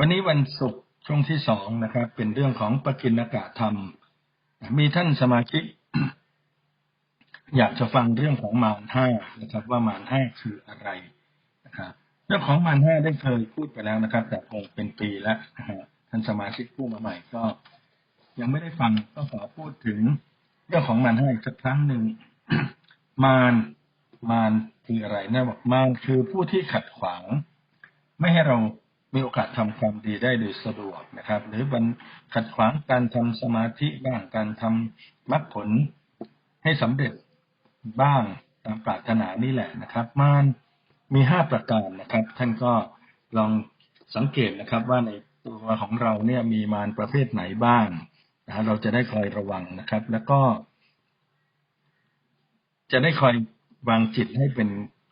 วันนี้วันศุกร์ช่วงที่สองนะครับ เป็นเรื่องของปกิณกะธรรม มีท่านสมาชิก อยากจะฟังเรื่องของมารห้านะครับ ว่ามารห้าคืออะไรนะครับเรื่องของมารห้าได้เคยพูดไปแล้วนะครับ แต่คงเป็นปีแล้วนะฮะท่านสมาชิกผู้มาใหม่ก็ ยังไม่ได้ฟังก็ขอพูดถึงเรื่องของมารห้าอีกสักครั้งหนึ่งมารมารคืออะไรนะบอกมารคือผู้ที่ขัดขวาง ไม่ให้เรา มีโอกาสทำความดีได้โดยสะดวกนะครับ หรือบันขัดขวางการทำสมาธิบ้างการทำมรรคผลให้สำเร็จบ้างตามปรารถนานี่แหละนะครับมารมีห้าประการนะครับ ท่านก็ลองสังเกตนะครับ ว่าในตัวของเราเนี่ยมีมารประเภทไหนบ้างนะเราจะได้คอยระวังนะครับ แล้วก็ จะได้คอยวางจิตให้เป็น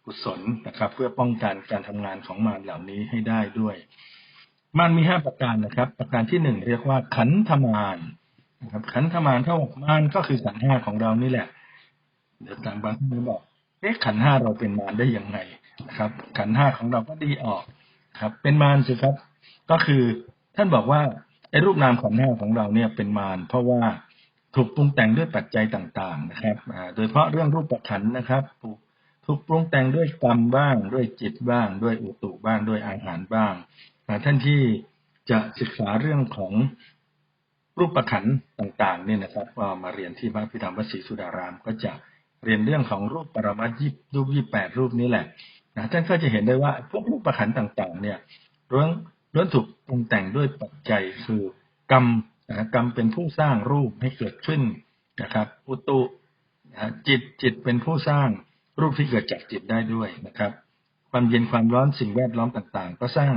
กุศลนะครับ เพื่อป้องกันการทำงานของมารเหล่านี้ให้ได้ด้วยมารมีห้าประการนะครับ ประการที่หนึ่งเรียกว่า ขันธมารนะครับ ขันธมารเท่ากับมารก็คือขันห้าของเรานี่แหละเดี๋ยวตามบางท่านบอกเอ๊ะขันห้าเราเป็นมารได้ยังไงนะครับ ขันห้าของเราก็ดีออกครับ เป็นมารสิครับ ก็คือท่านบอกว่าไอ้รูปนามขันห้าของเราเนี่ยเป็นมารเพราะว่าถูกปรุงแต่งด้วยปัจจัยต่าง ๆ นะครับโดยเฉพาะเรื่องรูปประขันนะครับถูก ถูกปรุงแต่งด้วยกรรมบ้าง ด้วยจิตบ้าง ด้วยอุตุบ้างด้วยอาหารบ้างท่านที่จะศึกษาเรื่องของรูปประขันต่างๆเนี่ยนะครับก็มาเรียนที่พระพิธรรมวสีสุดาราม ก็จะเรียนเรื่องของรูปปรมัตยิบรูปยี่แปดรูปนี้แหละนะท่านก็จะเห็นได้ว่าพวกรูปประขันต่างๆ เนี่ยล้วนล้วนถูกปรุงแต่งด้วยปัจจัยคือกรรมนะกรรมเป็นผู้สร้างรูปให้เกิดขึ้นนะครับอุตุนะจิตจิตเป็นผู้สร้าง รูปที่เกิดจากจิตได้ด้วยนะครับ ความเย็นความร้อนสิ่งแวดล้อมต่างๆ ก็สร้าง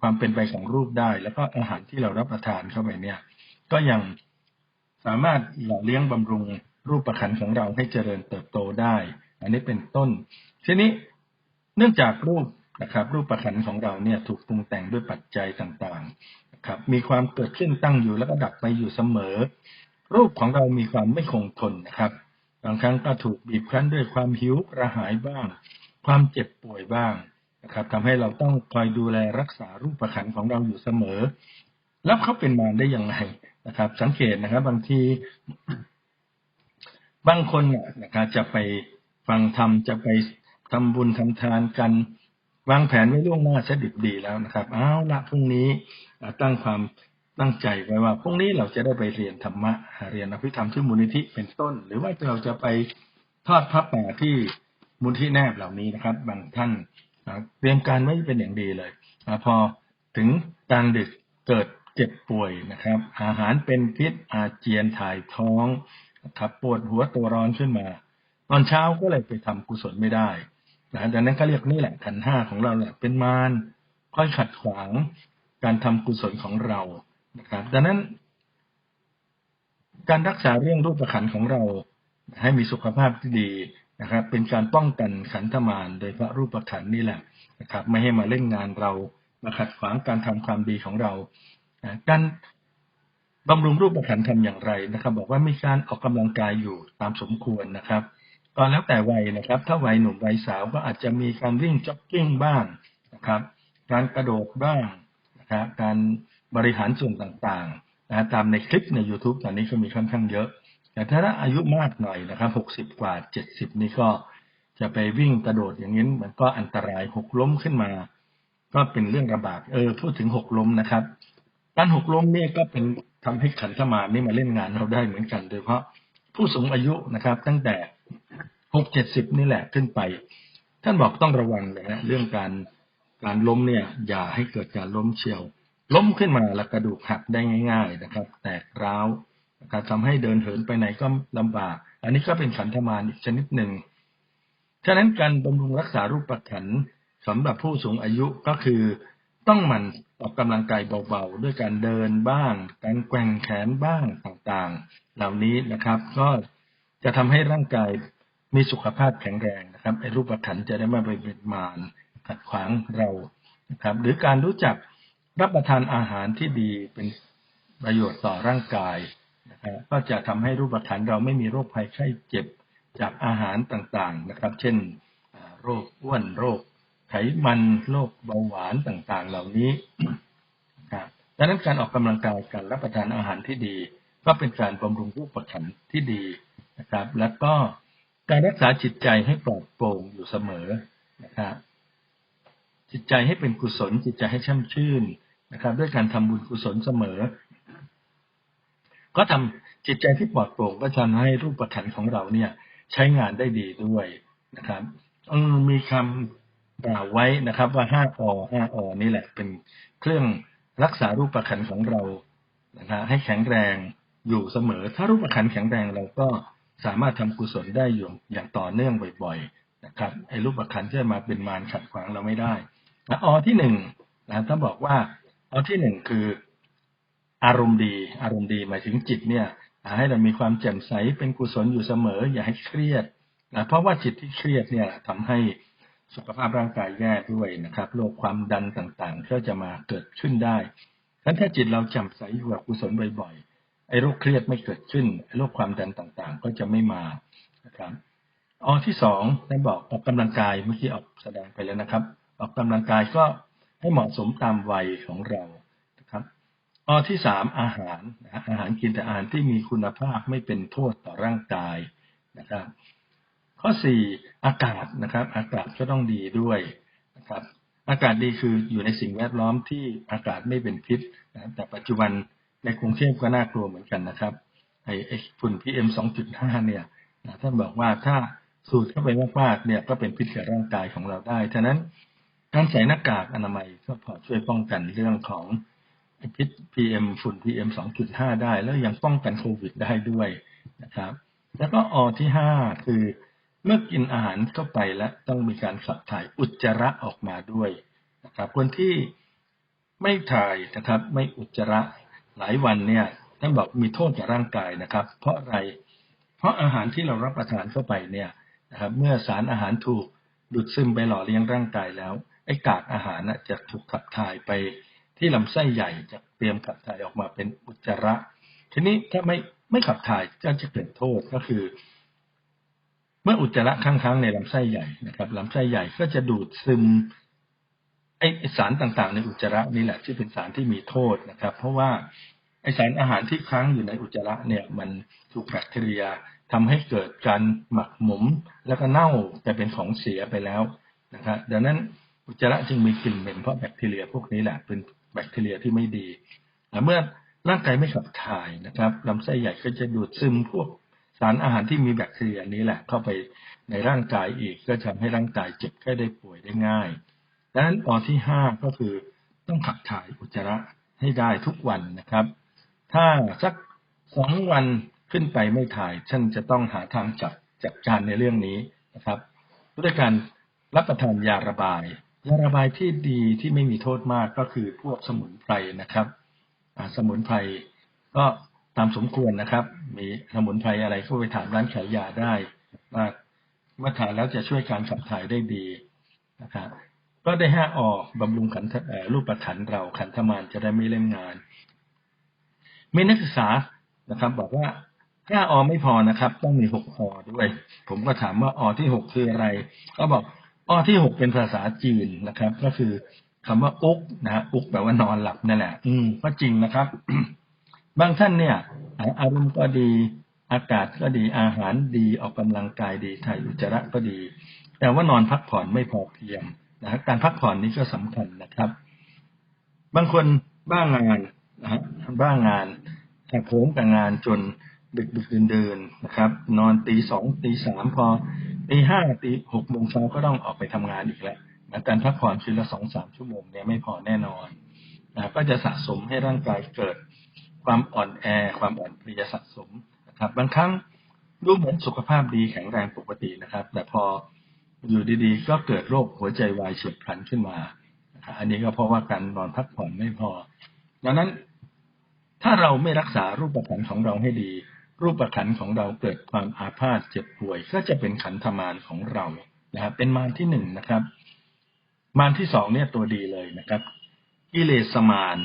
ความเป็นไปของรูปได้ แล้วก็อาหารที่เรารับประทานเข้าไปเนี่ย ก็ยังสามารถหล่อเลี้ยงบำรุงรูปประคันของเราให้เจริญเติบโตได้ อันนี้เป็นต้น ทีนี้เนื่องจากรูปนะครับ รูปประคันของเราเนี่ยถูกปรุงแต่งด้วยปัจจัยต่างๆนะครับ มีความเกิดขึ้นตั้งอยู่แล้วก็ดับไปอยู่เสมอ รูปของเรามีความไม่คงทนนะครับ บางครั้งก็ถูกบีบคั้นด้วยความหิวกระหายบ้าง ความเจ็บป่วยบ้างนะครับทำให้เราต้องคอยดูแลรักษารูปประคันของเราอยู่เสมอ แล้วเขาเป็นมารได้อยังไงนะครับ สังเกตนะครับ บางที บางคนนะครับจะไปฟังธรรมจะไปทำบุญทำทานกันวางแผนไว้ล่วงหน้าเสดิบดีแล้วนะครับอ้าวละพรุ่งนี้ตั้งความ ตั้งใจไว้ว่าพรุ่งนี้เราจะได้ไปเรียนธรรมะเรียนอภิธรรมที่มูลนิธิเป็นต้น หรือว่าเราจะไปทอดพระป่าที่มูลนิธิแนบเหล่านี้นะครับ บางท่านเตรียมการไว้เป็นอย่างดีเลยพอถึงกลางดึกเกิดเจ็บป่วยนะครับ อาหารเป็นพิษอาเจียนถ่ายท้องครับปวดหัวตัวร้อนขึ้นมา ตอนเช้าก็เลยไปทำกุศลไม่ได้นะดังนั้นก็เรียกนี่แหละขันห้าของเราแหละเป็นมารคอยขัดขวางการทำกุศลของเรา นะครับ ดังนั้น การรักษาเรื่องรูปขันของเราให้มีสุขภาพที่ดีนะครับ เป็นการป้องกันขันธมารโดยพระรูปขันนี่แหละนะครับ ไม่ให้มาเล่นงานเรามาขัดขวางการทำความดีของเราการบำรุงรูปขันทำอย่างไรนะครับ บอกว่ามีการออกกำลังกายอยู่ตามสมควรนะครับก็แล้วแต่วัยนะครับ ถ้าวัยหนุ่มวัยสาวก็อาจจะมีการวิ่งจ็อกกิ้งบ้างนะครับ การกระโดดบ้างนะครับ การ บริหารส่วนต่างๆนะตามในคลิปใน YouTube ตอนนี้ก็มีค่อนข้างเยอะ แต่ถ้าอายุมากหน่อยนะครับหกสิบกว่าเจ็ดสิบนี่ก็จะไปวิ่งกระโดดอย่างนี้มันก็อันตรายหกล้มขึ้นมา ก็เป็นเรื่องระบาดเออพูดถึงหกล้มนะครับการหกล้มเนี่ยก็เป็นทำให้ขันสมานี่มาเล่นงานเราได้เหมือนกันโดยเพราะผู้สูงอายุนะครับ ตั้งแต่หกเจ็ดสิบนี่แหละขึ้นไป ท่านบอกต้องระวังเลยนะเรื่องการการล้มเนี่ย อย่าให้เกิดการล้มเฉียว ล้มขึ้นมาแล้วกระดูกหักได้ง่าย ๆนะครับ แตกร้าวนะครับทำให้เดินเหินไปไหนก็ลำบาก อันนี้ก็เป็นขันธมารอีกชนิดหนึ่งฉะนั้นการบำรุงรักษารูปขันสำหรับผู้สูงอายุก็คือต้องหมั่นออกกำลังกายเบาๆ ด้วยการเดินบ้าง การแกว่งแขนบ้างต่างๆ เหล่านี้นะครับ ก็จะทำให้ร่างกายมีสุขภาพแข็งแรงนะครับไอ้รูปขันจะได้ไม่ไปเป็นมารขัดขวางเรานะครับ หรือการรู้จัก รับประทานอาหารที่ดีเป็นประโยชน์ต่อร่างกายนะครับก็จะทำให้รูปขันเราไม่มีโรคภัยไข้เจ็บจากอาหารต่างๆนะครับ เช่นโรคอ้วนโรคไขมันโรคเบาหวานต่างๆ เหล่านี้ครับดังนั้นการออกกำลังกายการรับประทานอาหารที่ดี ก็เป็นการบำรุงรูปขันที่ดีนะครับ แล้วก็การรักษาจิตใจให้ปลอดโปร่งอยู่เสมอนะครับ จิตใจให้เป็นกุศล จิตใจให้ช่ำชื่นนะครับ ด้วยการทำบุญกุศลเสมอ ก็ทำจิตใจที่ปลอดโปร่งก็ทำให้รูปขันของเราเนี่ย ใช้งานได้ดีด้วยนะครับมีคำกล่าวไว้นะครับ ว่าห้าอห้าอนี่แหละ เป็นเครื่องรักษารูปขันของเรานะครับให้แข็งแรงอยู่เสมอ ถ้ารูปขันแข็งแรงเราก็สามารถทำกุศลได้อยู่อย่างต่อเนื่องบ่อย ๆ นะครับไอ้รูปขันที่จะมาเป็นมารขัดขวางเราไม่ได้ นะอที่หนึ่งนะถ้าบอกว่าอที่หนึ่งคืออารมณ์ดี อารมณ์ดีหมายถึงจิตเนี่ยให้เรามีความแจ่มใสเป็นกุศลอยู่เสมอ อย่าให้เครียดนะเพราะว่าจิตที่เครียดเนี่ยทำให้สุขภาพร่างกายแย่ด้วยนะครับโรคความดันต่างๆ ก็จะมาเกิดขึ้นได้ดังนั้นถ้าจิตเราแจ่มใสอยู่กับกุศลบ่อยๆไอ้โรคเครียดไม่เกิดขึ้นไอ้โรคความดันต่างๆ ก็จะไม่มานะครับอที่สองได้บอกออกกำลังกายเมื่อกี้ออกแสดงไปแล้วนะครับ ออกกำลังกายก็ให้เหมาะสมตามวัยของเรานะครับอที่สามอาหารอาหารกินแต่อาหารที่มีคุณภาพไม่เป็นโทษต่อร่างกายนะครับ ข้อสี่อากาศนะครับ อากาศก็ต้องดีด้วยนะครับอากาศดีคืออยู่ในสิ่งแวดล้อมที่อากาศไม่เป็นพิษนะแต่ปัจจุบันในกรุงเทพก็น่ากลัวเหมือนกันนะครับไอ้ฝุ่นพีเอ็มสองจุดห้าเนี่ยท่านบอกว่าถ้าสูดเข้าไปมากๆเนี่ยก็เป็นพิษกับร่างกายของเราได้ฉะนั้น การใส่หน้ากากอนามัยก็พอช่วยป้องกันเรื่องของพิษ PM ฝุ่น PM 2.5 ได้ แล้วยังป้องกันโควิดได้ด้วยนะครับ แล้วก็อที่ห้าคือเมื่อกินอาหารเข้าไปแล้วต้องมีการขับถ่ายอุจจาระออกมาด้วยนะครับคนที่ไม่ถ่ายนะครับไม่อุจจาระหลายวันเนี่ยท่านบอกมีโทษกับร่างกายนะครับ เพราะอะไร เพราะอาหารที่เรารับประทานเข้าไปเนี่ยนะครับ เมื่อสารอาหารถูกดูดซึมไปหล่อเลี้ยงร่างกายแล้ว ไอ้กากอาหารนะจะถูกขับถ่ายไปที่ลำไส้ใหญ่จะเตรียมขับถ่ายออกมาเป็นอุจจาระ ทีนี้ถ้าไม่ไม่ขับถ่ายก็จะเกิดโทษก็คือ เมื่ออุจจาระค้างๆในลำไส้ใหญ่นะครับลำไส้ใหญ่ก็จะดูดซึมไอสารต่างๆ ในอุจจาระนี่แหละที่เป็นสารที่มีโทษนะครับ เพราะว่าไอสารอาหารที่ค้างอยู่ในอุจจาระเนี่ย มันถูกแบคทีเรียทำให้เกิดการหมักหมมแล้วก็เน่าแต่เป็นของเสียไปแล้วนะครับดังนั้น อุจจาระจึงมีกลิ่นเหม็นเพราะแบคทีเรียพวกนี้แหละเป็นแบคทีเรียที่ไม่ดีเมื่อร่างกายไม่ขับถ่ายนะครับลำไส้ใหญ่ก็จะดูดซึมพวกสารอาหารที่มีแบคทีเรียนี้แหละเข้าไปในร่างกายอีกก็ทำให้ร่างกายเจ็บแค่ได้ป่วยได้ง่ายดังนั้นตอนที่ห้าก็คือต้องขับถ่ายอุจจาระให้ได้ทุกวันนะครับ ถ้าสักสองวันขึ้นไปไม่ถ่ายท่านจะต้องหาทางจับจัดการในเรื่องนี้นะครับด้วยการรับประทานยาระบาย ยาระบายที่ดีที่ไม่มีโทษมากก็คือพวกสมุนไพรนะครับสมุนไพรก็ตามสมควรนะครับ มีสมุนไพรอะไรก็ไปถามร้านขายยาได้ว่าเมื่อทานแล้วจะช่วยการขับถ่ายได้ดีนะครับก็ได้ห้าออกบำรุงขันรูปขันเราขันธมานจะได้ไม่เล่นงาน มีนักศึกษานะครับ บอกว่าห้าอไม่พอนะครับ ต้องมีหกอด้วย ผมก็ถามว่าอที่หกคืออะไร ก็บอก อที่หกเป็นภาษาจีนนะครับ ก็คือคำว่าอุกนะฮะอุกแปลว่านอนหลับนั่นแหละ อืมก็จริงนะครับ บางท่านเนี่ย อารมณ์ก็ดีอากาศก็ดีอาหารดีออกกำลังกายดีถ่ายอุจจาระก็ดี แต่ว่านอนพักผ่อนไม่พอเพียงนะการพักผ่อนนี้ก็สำคัญนะครับ บางคนบ้างงานนะฮะบ้างงานแหกโหมกับงานจนดึกดึกเดินเดินนะครับ นอนตีสองตีสามพอ ตีห้าตีหกโมงเช้าก็ต้องออกไปทำงานอีกแล้วการพักผ่อนคืนละสองสามชั่วโมงเนี่ยไม่พอแน่นอนนะก็จะสะสมให้ร่างกายเกิดความอ่อนแอ ความอ่อนเพลียสะสมนะครับบางครั้งดูเหมือนสุขภาพดีแข็งแรงปกตินะครับ แต่พออยู่ดีๆ ก็เกิดโรคหัวใจวายเฉียบพลันขึ้นมา อันนี้ก็เพราะว่าการนอนพักผ่อนไม่พอ ดังนั้นถ้าเราไม่รักษารูปขันของเราให้ดี รูปขันของเราเกิดความอาพาธเจ็บป่วย ก็จะเป็นขันธมารของเรานะครับเป็นมารที่หนึ่งนะครับ มารที่สองเนี่ยตัวดีเลยนะครับกิเลสมาร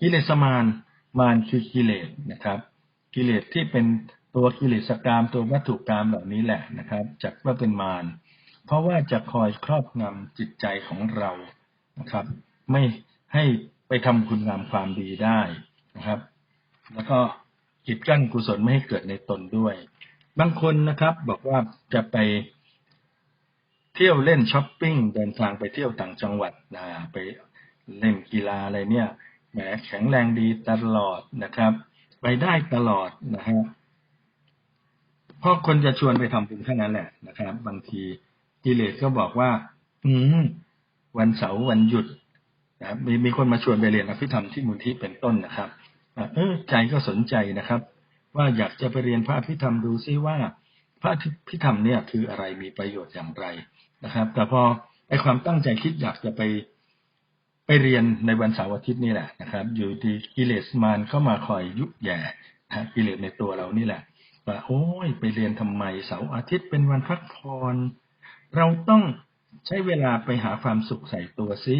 กิเลสมารมารคือกิเลสนะครับ กิเลสที่เป็นตัวกิเลสกรรมตัววัตถุกรรมเหล่านี้แหละนะครับจัดว่าเป็นมารเพราะว่าจะคอยครอบงำจิตใจของเรานะครับ ไม่ให้ไปทำคุณงามความดีได้นะครับ แล้วก็ กีดกั้นกุศลไม่ให้เกิดในตนด้วย บางคนนะครับ บอกว่าจะไปเที่ยวเล่นช้อปปิ้งเดินทางไปเที่ยวต่างจังหวัดนะไปเล่นกีฬาอะไรเนี่ยแหมแข็งแรงดีตลอดนะครับ ไปได้ตลอดนะฮะเพราะคนจะชวนไปทำบุญแค่นั้นแหละนะครับ บางทีกิเลสก็บอกว่า อืมวันเสาร์วันหยุดนะมีมีคนมาชวนไปเรียนอภิธรรมที่มูลที่เป็นต้นนะครับ เออใจก็สนใจนะครับ ว่าอยากจะไปเรียนพระอภิธรรมดูซิว่า พระอภิธรรมเนี่ยคืออะไรมีประโยชน์อย่างไรนะครับ แต่พอไอความตั้งใจคิดอยากจะไปไปเรียนในวันเสาร์อาทิตย์นี่แหละนะครับ อยู่ดีกิเลสมารเข้ามาคอยยุแย่นะกิเลสในตัวเรานี่แหละว่าโอ้ยไปเรียนทำไมเสาร์อาทิตย์เป็นวันพักผ่อนเราต้องใช้เวลาไปหาความสุขใส่ตัวซิ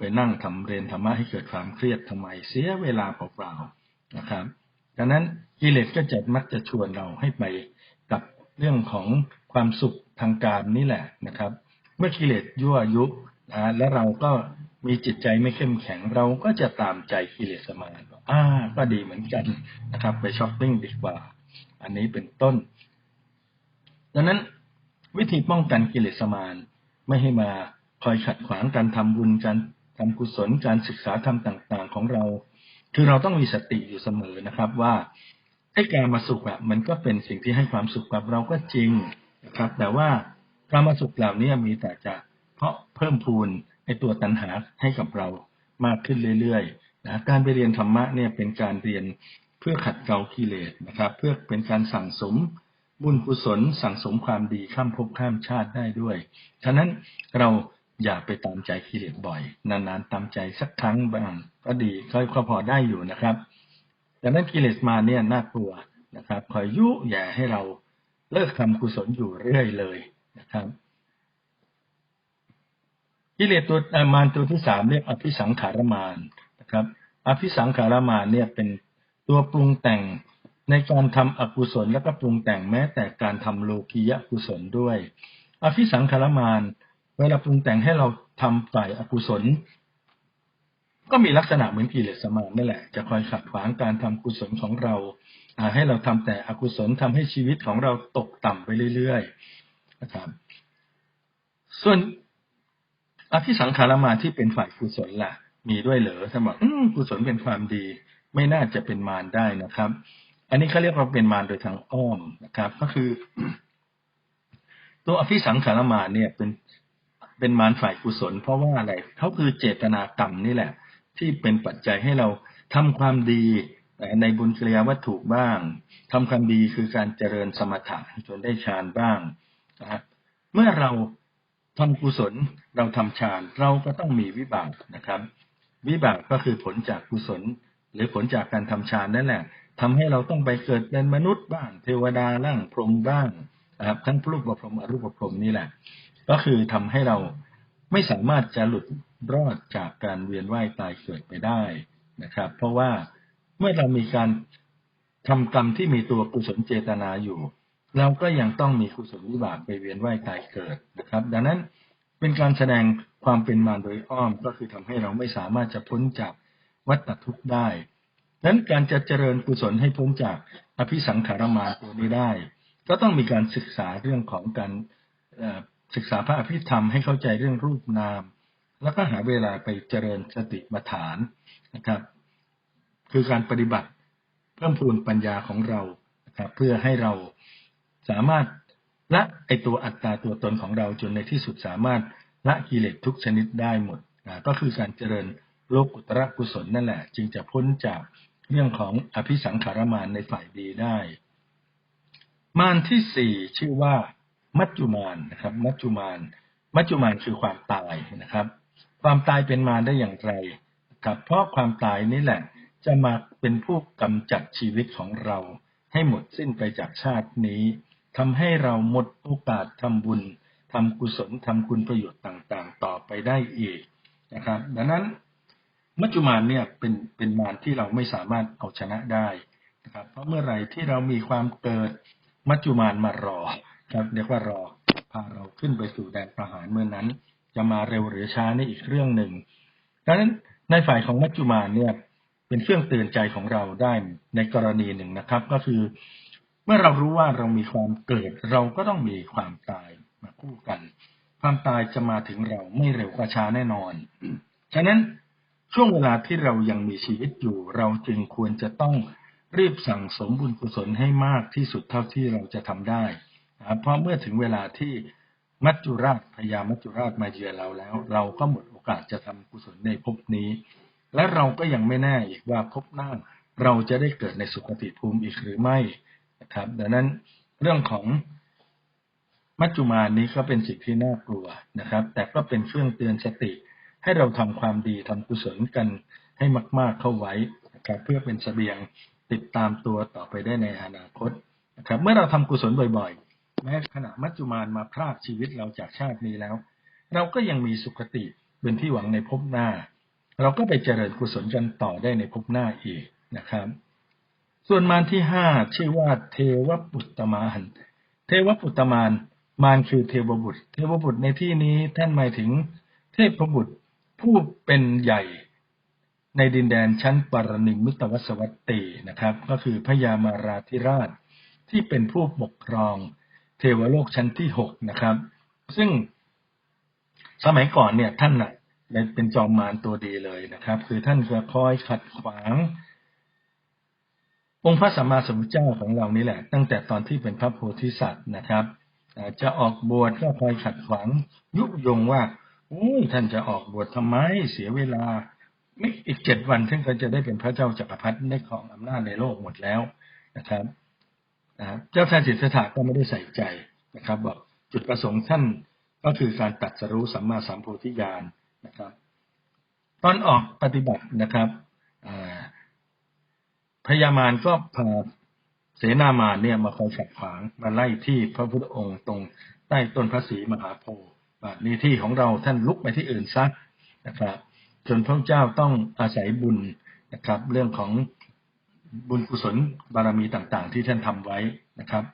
ไปนั่งทำเรียนธรรมะให้เกิดความเครียดทำไมเสียเวลาเปล่าๆนะครับดังนั้นกิเลสก็จะมักจะชวนเราให้ไปกับเรื่องของความสุขทางการนี่แหละนะครับ เมื่อกิเลสยั่วยุนะและเราก็มีจิตใจไม่เข้มแข็งเราก็จะตามใจกิเลสมาอ่าก็ดีเหมือนกันนะครับ ไปช้อปปิ้งดีกว่า อันนี้เป็นต้น ดังนั้นวิธีป้องกันกิเลสมารไม่ให้มาคอยขัดขวางการทำบุญการ ทำกุศลการศึกษาธรรมต่าง ๆ ของเรา คือเราต้องมีสติอยู่เสมอนะครับว่าไอ้การมาสุขอะมันก็เป็นสิ่งที่ให้ความสุขกับเราก็จริงนะครับ แต่ว่าการมาสุขเหล่านี้มีแต่จะเพราะเพิ่มพูนไอ้ตัวตัณหาให้กับเรามากขึ้นเรื่อยๆนะการไปเรียนธรรมะเนี่ยเป็นการเรียนเพื่อขัดเกลากิเลสนะครับ เพื่อเป็นการสั่งสมบุญกุศลสั่งสมความดีข้ามภพข้ามชาติได้ด้วย ฉะนั้นเรา อย่าไปตามใจกิเลสบ่อย นานๆตามใจสักครั้งบ้างก็ดีก็พอได้อยู่นะครับดังนั้นกิเลสมาเนี่ยน่ากลัวนะครับคอยยุแย่ให้เราเลิกทำกุศลอยู่เรื่อยเลยนะครับกิเลสตัวมารตัวที่สามเรียกอภิสังขารมารนะครับ อภิสังขารมารเนี่ยเป็นตัวปรุงแต่งในการทำอกุศลแล้วก็ปรุงแต่งแม้แต่การทำโลกียกุศลด้วย อภิสังขารมาร เวลาปรุงแต่งให้เราทำฝ่ายอกุศล ก็มีลักษณะเหมือนกิเลสมารนั่นแหละ จะคอยขัดขวางการทำกุศลของเราให้เราทำแต่อกุศลทำให้ชีวิตของเราตกต่ำไปเรื่อยๆนะครับ ส่วนอภิสังขารมาที่เป็นฝ่ายกุศลล่ะ มีด้วยเหรอท่านบอกกุศลเป็นความดี ไม่น่าจะเป็นมารได้นะครับ อันนี้เขาเรียกว่าเป็นมารโดยทางอ้อมนะครับ ก็คือ ตัวอภิสังขารมาเนี่ยเป็น เป็นมารฝ่ายกุศล เพราะว่าอะไรเขาคือเจตนากรรมนี่แหละ ที่เป็นปัจจัยให้เราทำความดีในบุญกิริยาวัตถุบ้างทำความดีคือการเจริญสมถะจนได้ฌานบ้างนะเมื่อเราทำกุศลเราทำฌานเราก็ต้องมีวิบากนะครับ วิบากก็คือผลจากกุศล หรือผลจากการทำฌานนั่นแหละทำให้เราต้องไปเกิดเป็นมนุษย์บ้าง เทวดาล่างพรหมบ้างนะครับทั้งรูปพรหมอรูปพรหมนี่แหละ ก็คือทำให้เราไม่สามารถจะหลุดรอดจากการเวียนว่ายตายเกิดไปได้นะครับ เพราะว่าเมื่อเรามีการทำกรรมที่มีตัวกุศลเจตนาอยู่ เราก็ยังต้องมีกุศลวิบากไปเวียนว่ายตายเกิดนะครับ ดังนั้นเป็นการแสดงความเป็นมารโดยอ้อมก็คือทำให้เราไม่สามารถจะพ้นจากวัฏทุกข์ได้ดังนั้นการจะเจริญกุศลให้พ้นจากอภิสังขารมาตัวนี้ได้ ก็ต้องมีการศึกษาเรื่องของการ ศึกษาพระอภิธรรมให้เข้าใจเรื่องรูปนาม แล้วก็หาเวลาไปเจริญสติปัฏฐานนะครับ คือการปฏิบัติเพิ่มพูนปัญญาของเราครับ เพื่อให้เราสามารถละไอตัวอัตตาตัวตนของเราจนในที่สุดสามารถละกิเลสทุกชนิดได้หมดนะก็คือการเจริญโลกุตระกุศลนั่นแหละ จึงจะพ้นจากเรื่องของอภิสังขารมานในฝ่ายดีได้ มานที่สี่ชื่อว่า มัจจุมานนะครับ มัจจุมาน มัจจุมานคือความตายนะครับ ความตายเป็นมาได้อย่างไรครับ เพราะความตายนี่แหละจะมาเป็นผู้กำจัดชีวิตของเรา ให้หมดสิ้นไปจากชาตินี้ทำให้เราหมดโอกาสทำบุญทำกุศลทำคุณประโยชน์ต่างๆ ต่อไปได้อีกนะครับ ดังนั้นมัจจุมานเนี่ยเป็นเป็นมารที่เราไม่สามารถเอาชนะได้นะครับ เพราะเมื่อไหร่ที่เรามีความเกิดมัจจุมานมารอ ครับเรียกว่ารอพาเราขึ้นไปสู่แดนประหารเมื่อนั้น จะมาเร็วหรือช้านี่อีกเรื่องหนึ่งดังนั้นในฝ่ายของมัจจุมานเนี่ยเป็นเครื่องเตือนใจของเราได้ในกรณีหนึ่งนะครับ ก็คือ เมื่อเรารู้ว่าเรามีความเกิด เราก็ต้องมีความตายมาคู่กัน ความตายจะมาถึงเราไม่เร็วกว่าช้าแน่นอน ฉะนั้นช่วงเวลาที่เรายังมีชีวิตอยู่ เราจึงควรจะต้องรีบสั่งสมบุญกุศลให้มากที่สุดเท่าที่เราจะทำได้ นะเพราะเมื่อถึงเวลาที่มัจจุราชพยามัจจุราชมาเยือนเราแล้ว เราก็หมดโอกาสจะทำกุศลในภพนี้ และเราก็ยังไม่แน่อีกว่าภพหน้าเราจะได้เกิดในสุคติภูมิอีกหรือไม่นะครับ ดังนั้นเรื่องของมัจจุมานี้ก็เป็นสิ่งที่น่ากลัวนะครับ แต่ก็เป็นเครื่องเตือนสติ ให้เราทำความดีทำกุศลกันให้มาก ๆเข้าไว้นะครับเพื่อเป็นเสบียงติดตามตัวต่อไปได้ในอนาคตนะครับ เมื่อเราทำกุศลบ่อยๆ แม้ขณะมัจจุมานมาพรากชีวิตเราจากชาตินี้แล้ว เราก็ยังมีสุคติเป็นที่หวังในภพหน้า เราก็ไปเจริญกุศลกันต่อได้ในภพหน้าอีกนะครับ ส่วนมารที่ห้าชื่อว่าเทวปุตตมาน เทวปุตตมานมารคือเทวบุตร เทวบุตรในที่นี้ท่านหมายถึง เทพบุตรผู้เป็นใหญ่ในดินแดนชั้นปรนิมิตวสวัตตีนะครับ ก็คือพญามาราธิราชที่เป็นผู้ปกครอง เทวโลกชั้นที่หกนะครับ ซึ่งสมัยก่อนเนี่ยท่านน่ะเป็นจอมมารตัวดีเลยนะครับ คือท่านจะคอยขัดขวาง องค์พระสัมมาสัมพุทธเจ้าของเรานี่แหละ ตั้งแต่ตอนที่เป็นพระโพธิสัตว์นะครับจะออกบวชก็คอยขัดขวางยุยงว่าโอ้ท่านจะออกบวชทำไมเสียเวลาไม่อีกเจ็ดวันท่านก็จะได้เป็นพระเจ้าจักรพรรดิได้ของอำนาจในโลกหมดแล้วนะครับ เจ้าชายสิทธัตถะก็ไม่ได้ใส่ใจนะครับ บอกจุดประสงค์ท่านก็คือการตัดสรู้สัมมาสัมโพธิญาณนะครับ ตอนออกปฏิบัตินะครับพญามารก็พาเสนามารเนี่ยมาคอยขัดขวางมาไล่ที่พระพุทธองค์ตรงใต้ต้นพระศรีมหาโพธิ์นี่ที่ของเราท่านลุกไปที่อื่นซักนะครับ จนพระเจ้าต้องอาศัยบุญนะครับ เรื่องของ บุญกุศลบารมีต่างๆ ที่ท่านทำไว้นะครับ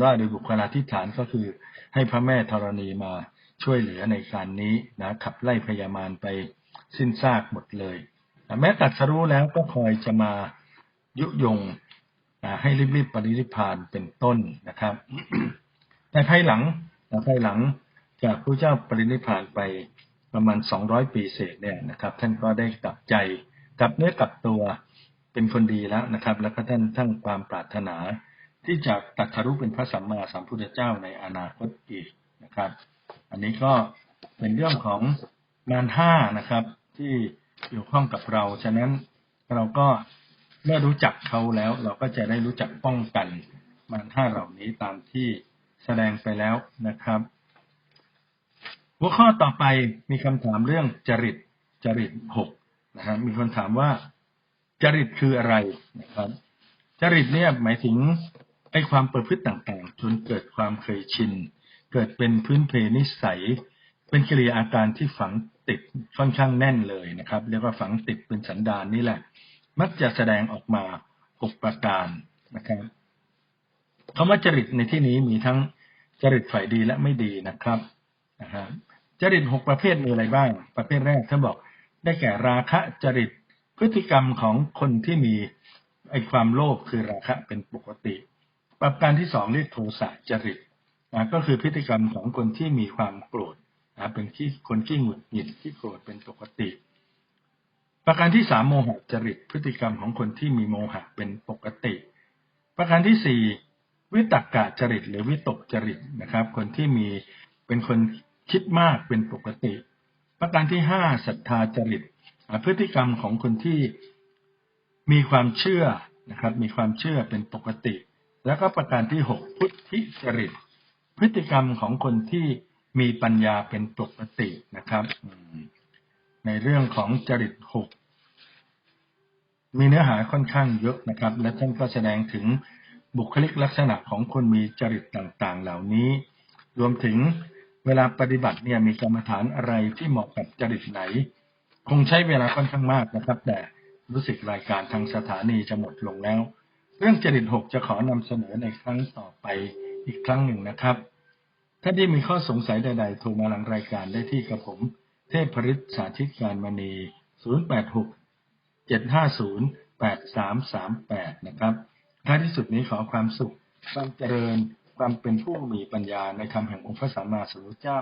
ได้โดยบุคลาธิฐานก็คือให้พระแม่ธรณีมาช่วยเหลือในการนี้นะขับไล่พยามารไปสิ้นซากหมดเลยแม้ตัดสรู้แล้วก็คอยจะมายุยงให้รีบๆปฏิริพานเป็นต้นนะครับในภายหลังภายหลังจากพระเจ้าปรินิพานไปประมาณสองร้อยปีเศษเนี่ยนะครับ ท่านก็ได้กลับใจกลับเนื้อกลับตัว เป็นคนดีแล้วนะครับ แล้วก็ท่านทั้งความปรารถนา ที่จะตัดทะลุเป็นพระสัมมาสัมพุทธเจ้าในอนาคตอีกนะครับ อันนี้ก็เป็นเรื่องของงานห้านะครับ ที่เกี่ยวข้องกับเรา ฉะนั้นเราก็เมื่อรู้จักเขาแล้ว เราก็จะได้รู้จักป้องกันมารห้าเหล่านี้ตามที่แสดงไปแล้วนะครับ หัวข้อต่อไปมีคำถามเรื่องจริตจริตหกนะครับมีคนถามว่า จริตคืออะไรนะครับ จริตเนี่ยหมายถึงไอ้ความประพฤติต่างๆ จนเกิดความเคยชิน เกิดเป็นพื้นเพนิสัย เป็นกิริยาอาการที่ฝังติดค่อนข้างแน่นเลยนะครับ เรียกว่าฝังติดเป็นสันดานนี่แหละ มักจะแสดงออกมาหกประการนะครับคำว่าจริตในที่นี้มีทั้งจริตฝ่ายดีและไม่ดีนะครับนะครับจริตหกประเภทมีอะไรบ้าง ประเภทแรกท่านบอกได้แก่ราคะจริต พฤติกรรมของคนที่มีไอความโลภคือราคะเป็นปกติประการที่สองเรียกโทสะจริตนะก็คือพฤติกรรมของคนที่มีความโกรธนะเป็นที่คนที่หงุดหงิดที่โกรธเป็นปกติ ประการที่สามโมหะจริต พฤติกรรมของคนที่มีโมหะเป็นปกติ ประการที่สี่วิตกกะจริต หรือวิตกจริตนะครับ คนที่มีเป็นคนคิดมากเป็นปกติ ประการที่ห้าศรัทธาจริต พฤติกรรมของคนที่มีความเชื่อนะครับ มีความเชื่อเป็นปกติ แล้วก็ประการที่หกพุทธิจริต พฤติกรรมของคนที่มีปัญญาเป็นปกตินะครับในเรื่องของจริตหกมีเนื้อหาค่อนข้างเยอะนะครับ และท่านก็แสดงถึงบุคลิกลักษณะของคนมีจริตต่างๆ เหล่านี้ รวมถึงเวลาปฏิบัติเนี่ยมีกรรมฐานอะไรที่เหมาะกับจริตไหน คงใช้เวลาค่อนข้างมากนะครับ แต่รู้สึกรายการทางสถานีจะหมดลงแล้ว เรื่องจริตหกจะขอนำเสนอในครั้งต่อไปอีกครั้งหนึ่งนะครับ ถ้าที่มีข้อสงสัยใดๆโทรมาหลังรายการได้ที่กระผม เทพพริษสาธิตการมณี 0867508338 นะครับท้ายที่สุดนี้ขอความสุข ความเจริญ ความเป็นผู้มีปัญญาในคำแห่งองค์พระสัมมาสัมพุทธเจ้า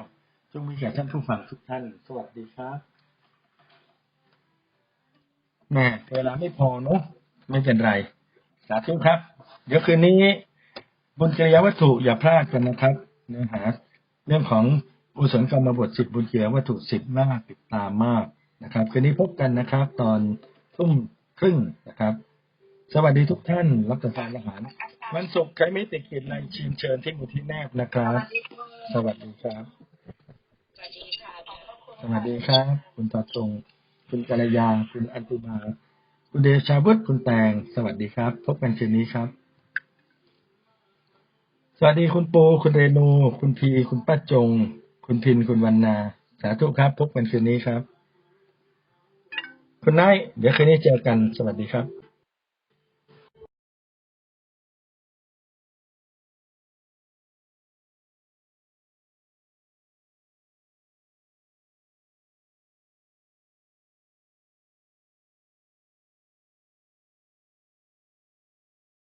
จงมีแก่ท่านผู้ฟังทุกท่าน สวัสดีครับ แหม่เวลาไม่พอเนอะไม่เป็นไรสาธุครับ เดี๋ยวคืนนี้ บุญกิริยาวัตถุอย่าพลาดกันนะครับ เนื้อหา เรื่องของอุศนกรรมบทสิบบุญกิริยาวัตถุสิบมากติดตามมากนะครับ คืนนี้พบกันนะครับ ตอนทุ่มครึ่งนะครับ สวัสดีทุกท่านรับประทานอาหารวันศุกร์ใครไม่ติดกิจในชิมเชิญที่มูลที่แนบนะครับ สวัสดีครับ สวัสดีค่ะขอบพระคุณสวัสดีครับ คุณตาตรง คุณกัลยา คุณอันตุมา คุณเดชาวุฒิคุณแตง สวัสดีครับ พบกันคืนนี้ครับ สวัสดีคุณโป คุณเรนูคุณพี คุณป้าจง คุณพิน คุณวันนา สาธุครับ พบกันคืนนี้ครับ คุณนายเดี๋ยวคืนนี้เจอกัน สวัสดีครับ